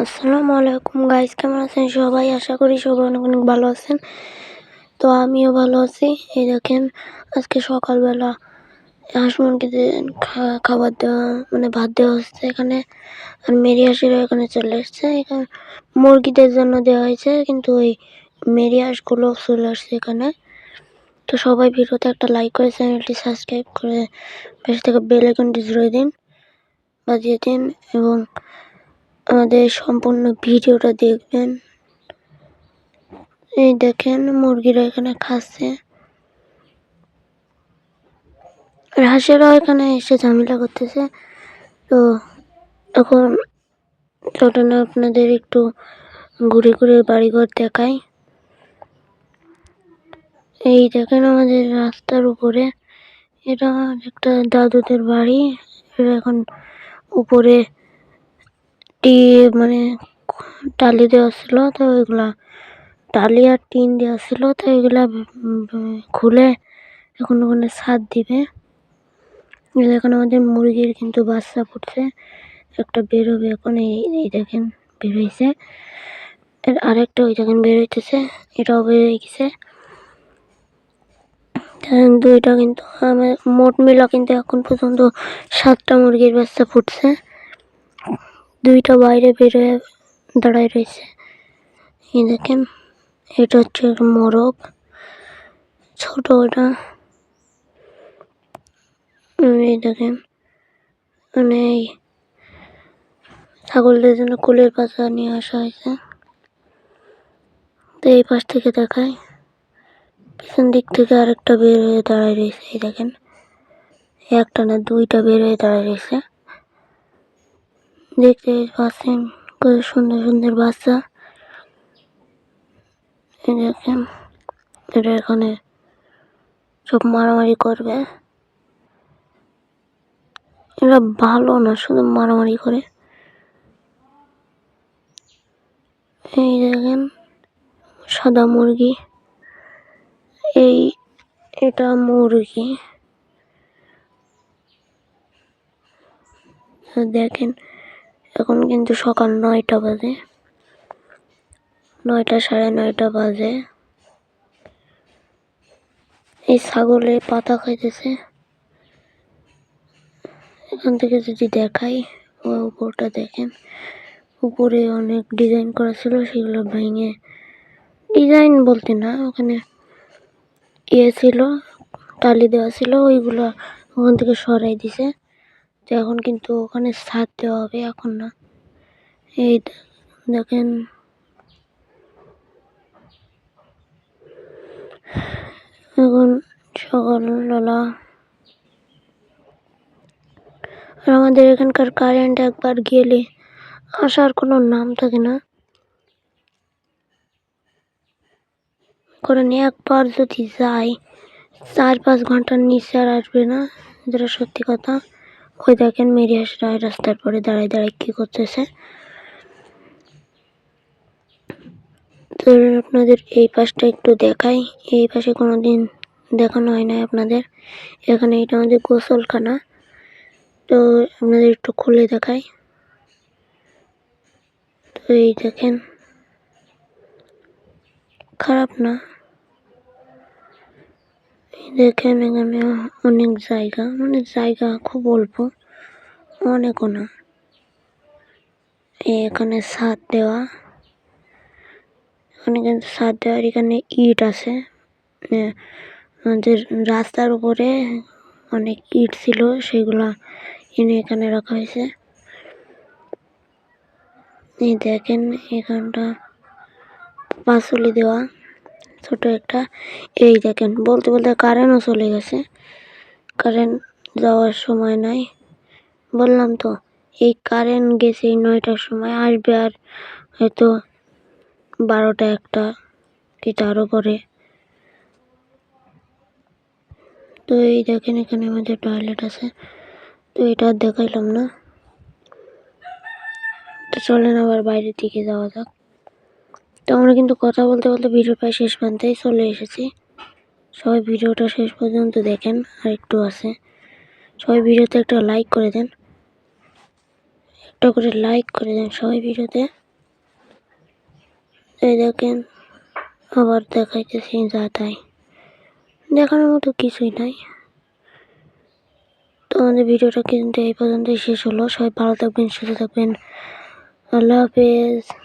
আসসালামু আলাইকুম গাইস কেমন আছেন সবাই? আশা করি সবাই অনেক অনেক ভালো আছেন। তো আমিও ভালো আছি। এই দেখেন, আজকে সকালবেলা হাঁস মুরগিদের খা- খাবার দেওয়া মানে ভাত দেওয়া হচ্ছে এখানে। আর মেরি হাঁসেরও এখানে চলে এসছে। এখানে মুরগিদের জন্য দেওয়া হয়েছে, কিন্তু ওই মেরি হাঁসগুলো চলে আসছে এখানে। তো সবাই ভিডিওতে একটা লাইক করে চ্যানেলটি সাবস্ক্রাইব করে পাশে থেকে বেল আইকনটি জুড়ে দিন, বাজিয়ে দিন, এবং আমাদের সম্পূর্ণ ভিডিওটা দেখবেন। এই দেখেন, মুরগিরা এখানে খাচ্ছে। আর হাঁসেরাও এখানে এসে ঝামেলা করতেছে। তো এখন চলেন আপনাদের একটু ঘুরে ঘুরে বাড়িঘর দেখাই। এই দেখেন আমাদের রাস্তার উপরে। এটা একটা দাদুদের বাড়ি। এখন উপরে টি মানে টালি দেওয়া ছিল, তো ওইগুলা টালি আর টিন দেওয়া ছিল, তো ওইগুলা খুলে এখন ওখানে ছাদ দিবে। এখন আমাদের মুরগির কিন্তু বাচ্চা ফুটছে একটা বেরোবে এখন, এই দেখেন বের হয়েছে এর আরেকটা ওই দেখেন বের হইতেছে এটাও বের হয়ে গেছে দুইটা কিন্তু, আমার মোট মিলা কিন্তু এখন পর্যন্ত সাতটা মুরগির বাচ্চা ফুটছে দুইটা বাইরে বেরোয়, দাঁড়ায় রয়েছে। এই দেখেন, এটা হচ্ছে মোরগ। ছোট ওটা। এই দেখেন মানে এই ছাগলদের জন্য কুলের পাতা নিয়ে আসা হয়েছে। তো এই পাশ থেকে দেখায়, পিছন দিক থেকে আরেকটা বের হয়ে দাঁড়ায় রয়েছে, এই দেখেন। একটা না দুইটা বের হয়ে দাঁড়ায় রয়েছে। দেখতে পাচ্ছেন কত সুন্দর সুন্দর বাচ্চা। দেখেন এটা এখানে সব মারামারি করবে। এরা ভালো না, শুধু মারামারি করে। এই দেখেন, সাদা মুরগি। এই, এটা মুরগি। দেখেন এখন কিন্তু সকাল নয়টা বাজে। নয়টা সাড়ে নয়টা বাজে। এই ছাগলে পাতা খাইতেছে। এখান থেকে যদি দেখাই উপরটা দেখেন। উপরে অনেক ডিজাইন করা ছিল, সেগুলো ভেঙে ডিজাইন বলতে না, ওখানে ইয়ে ছিল, টালি দেওয়া ছিল, ওইগুলো ওখান থেকে সরাই দিছে। তো এখন কিন্তু ওখানে ছাদ দেওয়া হবে, এখন না। এই দেখেন। এখন সকালবেলা। আর আমাদের এখানকার কারেন্ট একবার গেলে আসার কোনো নাম থাকে না। কারণ একবার যদি যায়, চার পাঁচ ঘণ্টার নিচে আর আসবে না, যেটা সত্যি কথা। ওই দেখেন, মেরি হাঁসরা রাস্তার পরে দাঁড়ায় দাঁড়ায় কী করতেছে। তো আপনাদের এই পাশটা একটু দেখাই। এই পাশে কোনো দিন দেখানো হয় না আপনাদের। এখানে এটা আমাদের গোসলখানা। তো আপনাদের একটু খুলে দেখাই। তো এই দেখেন, খারাপ না। দেখেন এখানে অনেক জায়গা মানে জায়গা খুব অল্প অনেকও না। এখানে ছাদ দেওয়া এখানে কিন্তু ছাদ দেওয়ার এখানে ইট আছে। রাস্তার উপরে অনেক ইট ছিল, সেগুলা এনে এখানে রাখা হয়েছে। এই দেখেন এখানটা পাঁচলি দেওয়া। ছোট একটা এই দেখেন, বলতে বলতে কারেন্টও চলে গেছে। কারেন্ট যাওয়ার সময় নাই। বললাম তো, এই কারেন্ট গেছে এই নয়টার সময়, আসবে আর হয়তো বারোটা একটা কি তারও পরে তো এই দেখেন এখানে আমাদের টয়লেট আছে। তো এটা দেখাইলাম না। তো চলেন আবার বাইরের দিকে যাওয়া যাক। তো আমরা কিন্তু কথা বলতে বলতে ভিডিও প্রায় শেষ প্রান্তেই চলে এসেছি। সবাই ভিডিওটা শেষ পর্যন্ত দেখেন আর একটু আছে। সবাই ভিডিওতে একটা লাইক করে দেন। একটা করে লাইক করে দেন সবাই ভিডিওতে। এই দেখেন, আবার দেখাইতেছি যা তাই। দেখানোর মতো কিছুই নাই। তো আমাদের ভিডিওটা কিন্তু এই পর্যন্তই শেষ হলো। সবাই ভালো থাকবেন, সুস্থ থাকবেন। আল্লাহ হাফেজ।